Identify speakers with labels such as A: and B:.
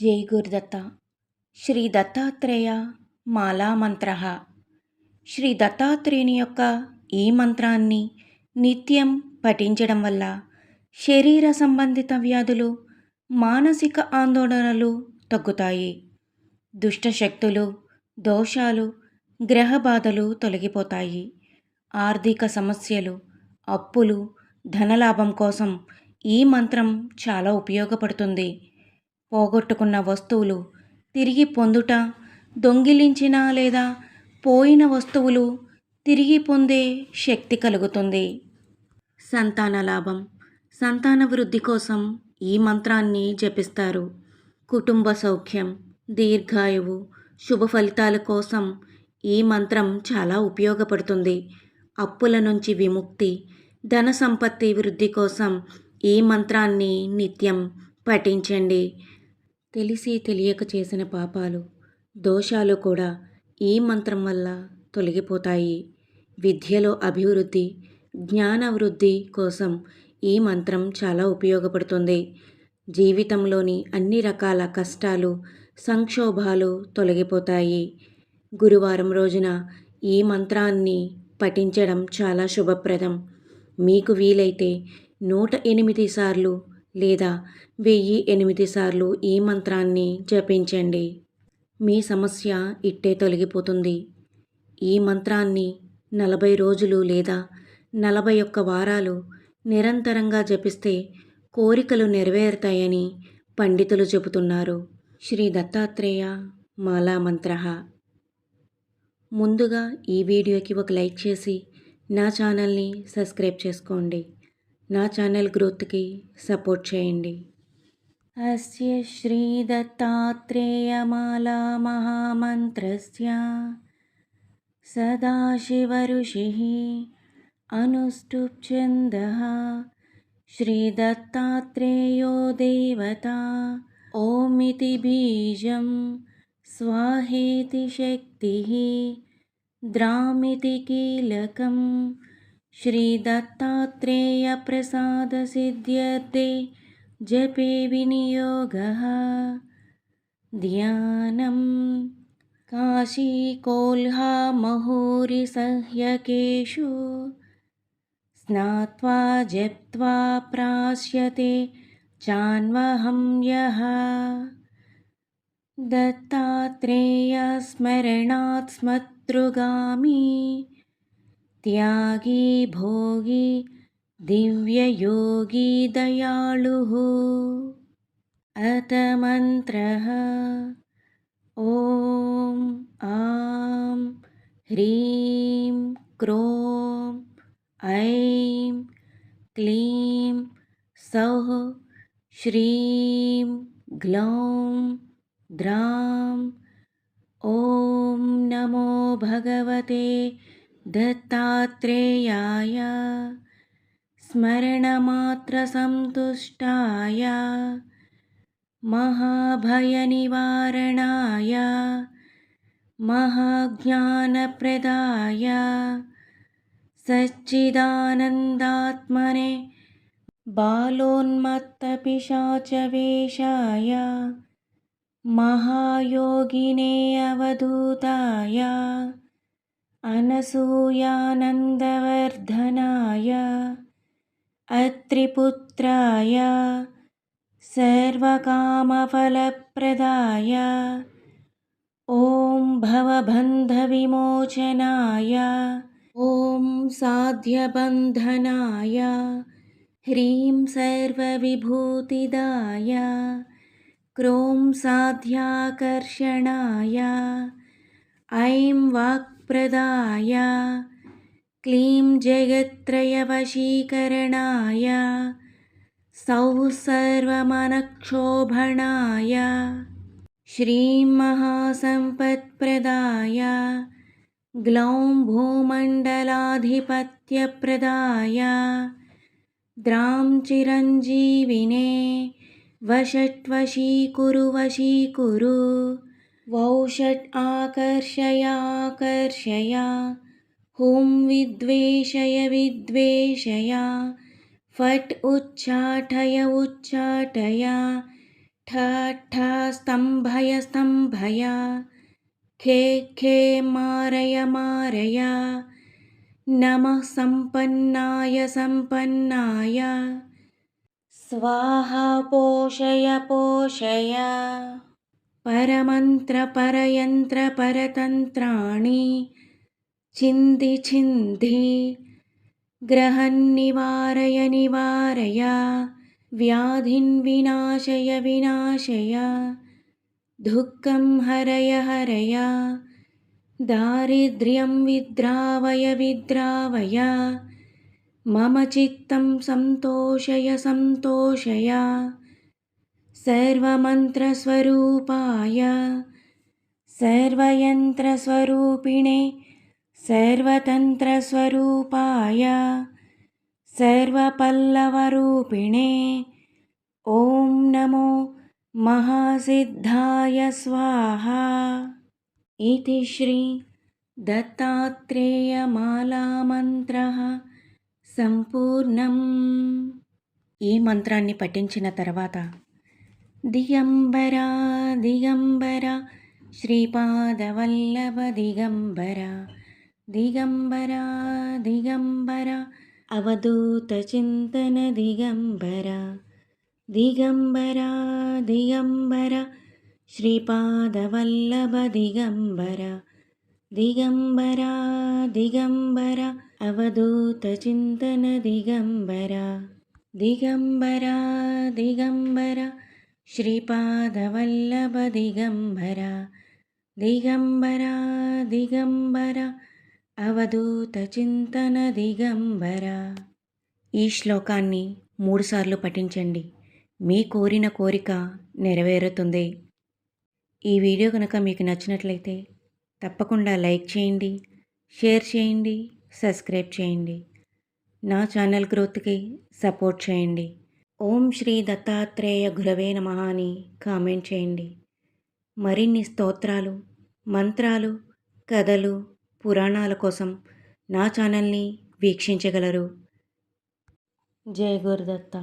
A: జై గురుదత్త. శ్రీ దత్తాత్రేయ మాలామంత్ర శ్రీ దత్తాత్రేయుని యొక్క ఈ మంత్రాన్ని నిత్యం పఠించడం వల్ల శరీర సంబంధిత వ్యాధులు మానసిక ఆందోళనలు తగ్గుతాయి. దుష్ట శక్తులు దోషాలు గ్రహ బాధలు తొలగిపోతాయి. ఆర్థిక సమస్యలు అప్పులు ధనలాభం కోసం ఈ మంత్రం చాలా ఉపయోగపడుతుంది. పోగొట్టుకున్న వస్తువులు తిరిగి పొందుట దొంగిలించిన లేదా పోయిన వస్తువులు తిరిగి పొందే శక్తి కలుగుతుంది. సంతాన లాభం. సంతాన వృద్ధి కోసం ఈ మంత్రాన్ని జపిస్తారు. కుటుంబ సౌఖ్యం దీర్ఘాయువు శుభ ఫలితాల కోసం ఈ మంత్రం చాలా ఉపయోగపడుతుంది. అప్పుల నుంచి విముక్తి ధన సంపత్తి వృద్ధి కోసం ఈ మంత్రాన్ని నిత్యం పఠించండి. తెలిసి తెలియక చేసిన పాపాలు దోషాలు కూడా ఈ మంత్రం వల్ల తొలగిపోతాయి. విద్యలో అభివృద్ధి జ్ఞానవృద్ధి కోసం ఈ మంత్రం చాలా ఉపయోగపడుతుంది. జీవితంలోని అన్ని రకాల కష్టాలు సంక్షోభాలు తొలగిపోతాయి. గురువారం రోజున ఈ మంత్రాన్ని పఠించడం చాలా శుభప్రదం. మీకు వీలైతే నూట ఎనిమిది సార్లు లేదా వెయ్యి ఎనిమిది సార్లు ఈ మంత్రాన్ని జపించండి. మీ సమస్య ఇట్టే తొలగిపోతుంది. ఈ మంత్రాన్ని నలభై రోజులు లేదా నలభై ఒక్క వారాలు నిరంతరంగా జపిస్తే కోరికలు నెరవేరుతాయని పండితులు చెబుతున్నారు. శ్రీ దత్తాత్రేయ మాలా మంత్ర. ముందుగా ఈ వీడియోకి ఒక లైక్ చేసి నా ఛానల్ని సబ్స్క్రైబ్ చేసుకోండి. నా ఛానల్ గ్రోత్కి సపోర్ట్ చేయండి అస్య శ్రీదత్తాత్రేయమాలా మహామంత్రస్య సదాశివఋషిः अनुष्टुप्छन्दः श्रीदत्तात्रेयो देवता ॐ बीजं स्वाहेति शक्तिः द्रामिति कीलकम् श्रीदत्तात्रेयप्रसादसिद्ध्यर्थे जपे विनियोगः। ध्यानं काशीकोल्हामहूरिसह्यकेषु स्नात्वा जप्त्वा प्राश्यते चान्वहं यः। दत्तात्रेयस्मरणात् स्मतृगामी त्यागी भोगी दिव्ययोगी दयालुः अथ मन्त्रः ॐ आं ह्रीं क्रों ऐं क्लीं सौः श्रीं ग्लौं द्रां ॐ नमो भगवते दत्तात्रेयाय स्मरणमात्रसन्तुष्टाय महाभयनिवारणाय महाज्ञानप्रदाय सच्चिदानन्दात्मने बालोन्मत्तपिशाचवेशाय महायोगिने अवधूताय अनसूयानन्दवर्धनाय अत्रिपुत्राय सर्वकामफलप्रदाय ॐ भवबन्धविमोचनाय ॐ साध्यबन्धनाय ह्रीं सर्वविभूतिदाय क्रों साध्याकर्षणाय ऐं वाक् प्रदाय क्लीं जगत्त्रयवशीकरणाय। सौः सर्वमनक्षोभणाय। श्रीं महासम्पत्प्रदाय। ग्लौं भूमण्डलाधिपत्यप्रदाय। द्रां चिरञ्जीविने वषट्वशीकुरु वशीकुरु वौषट् आकर्षयाकर्षय हुं विद्वेषय विद्वेषय फट् उच्चाटय उच्चाटय ठ स्तम्भय स्तम्भय खे खे मारय मारय नमः सम्पन्नाय सम्पन्नाय स्वाहा पोषय पोषय परमन्त्रपरयन्त्रपरतन्त्राणि। छिन्धि छिन्धि ग्रहन्निवारय निवारय। व्याधिन् विनाशय विनाशय। दुःखं हरय हरय। दारिद्र्यं विद्रावय विद्रावय। मम चित्तं सन्तोषय सन्तोषय सर्वमन्त्रस्वरूपाय सर्वयन्त्रस्वरूपिणे सर्वतन्त्रस्वरूपाय सर्वपल्लवरूपिणे ॐ नमो महासिद्धाय स्वाहा इति श्री దత్తాత్రేయమాలామంత్రः సంపూర్ణం ఈ మంత్రాన్ని పఠించిన తర్వాత ദിഗംബര ദിഗംബര ശ്രീപാദവല്ലഭ ദിഗംബര ദിഗംബര ദിഗംബര അവധൂത ചിന്തന ദിഗംബര ദിഗംബര ദിഗംബര ശ്രീപാദവല്ലഭ ദിഗംബര ദിഗംബര ദിഗംബര അവധൂത ചിന്തന ദിഗംബര ദിഗംബര ദിഗംബര శ్రీపాదవల్లభ దిగంబర దిగంబర దిగంబర అవధూత చింతన దిగంబర ఈ శ్లోకాన్ని మూడుసార్లు పఠించండి. మీ కోరిన కోరిక నెరవేరుతుంది. ఈ వీడియో కనుక మీకు నచ్చినట్లయితే తప్పకుండా లైక్ చేయండి షేర్ చేయండి సబ్స్క్రైబ్ చేయండి. నా ఛానల్ గ్రోత్కి సపోర్ట్ చేయండి. ఓం శ్రీ దత్తాత్రేయ గురవే నమ అని కామెంట్ చేయండి. మరిన్ని స్తోత్రాలు మంత్రాలు కథలు పురాణాల కోసం నా ఛానల్ని వీక్షించగలరు. జయ గురుదత్త.